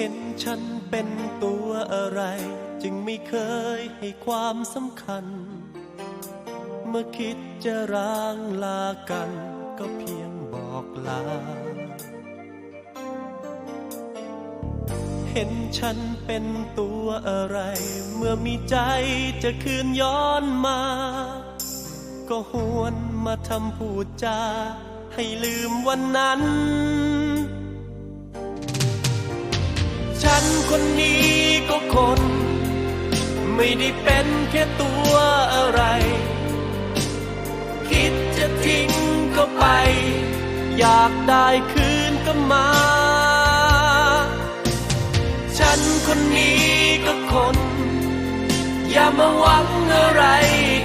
เห็นฉันเป็นตัวอะไร จึงไม่เคยให้ความสำคัญ เมื่อคิดจะร้างลากัน ก็เพียงบอกลา เห็นฉันเป็นตัวอะไร เมื่อมีใจจะคืนย้อนมา ก็หวนมาทำพูดจาให้ลืมวันนั้น นคนนี้ก็คน ไม่ได้เป็นแค่ตัวอะไร คิดจะทิ้งก็ไป อยากได้คืนก็มา ฉันคนนี้ก็คน อย่ามาหวังอะไร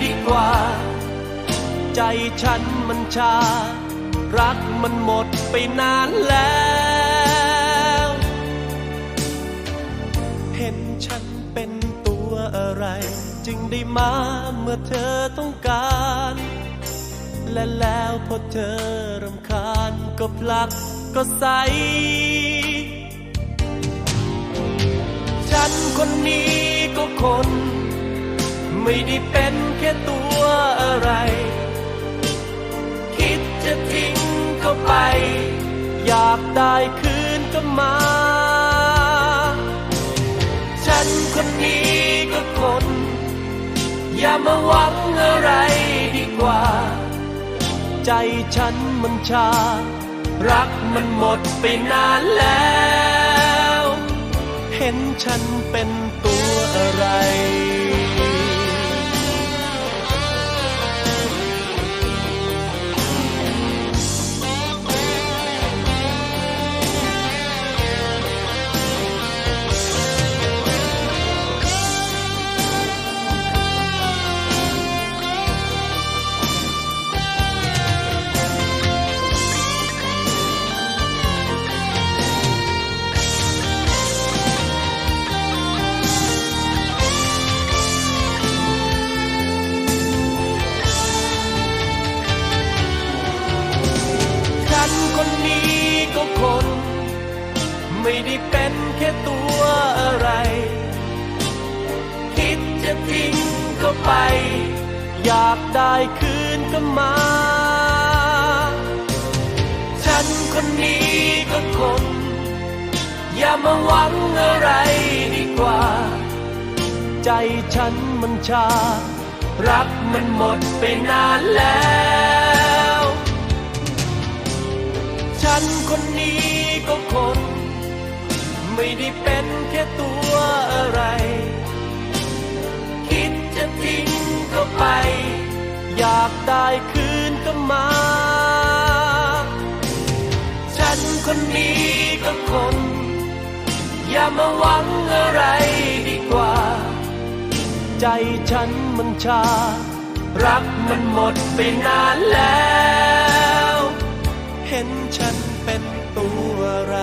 ดีกว่า ใจฉันมันชา รักมันหมดไปนานแล้ว ห็นฉันเป็นตัวอะไร จึงได้มาเมื่อเธอต้องการ และแล้วพอเธอรำคาญก็ผลักก็ใส ฉันคนนี้ก็คน ไม่ได้เป็นแค่ตัวอะไร คิดจะทิ้งก็ไป อยากได้คืนก็มา นคนนี้ก็คน อย่ามาหวังอะไรดีกว่า ใจฉันมันชา รักมันหมดไปนานแล้ว เห็นฉันเป็นตัว คน ไม่ได้เป็นแค่ตัวอะไร คิดจะทิ้งก็ไป อยากได้คืนก็มา ฉันคนนี้ก็คน อย่ามาหวังอะไรดีกว่า ใจฉันมันชา รักมันหมดไปนานแล้ว ฉันคนนี้ก็คน ไม่ได้เป็นแค่ตัวอะไร คิดจะทิ้งก็ไป อยากได้คืนก็มา ฉันคนนี้ก็คน อย่ามาหวังอะไรดีกว่า ใจฉันมันชา รักมันหมดไปนานแล้ว เห็นฉันเป็นตัวอะไร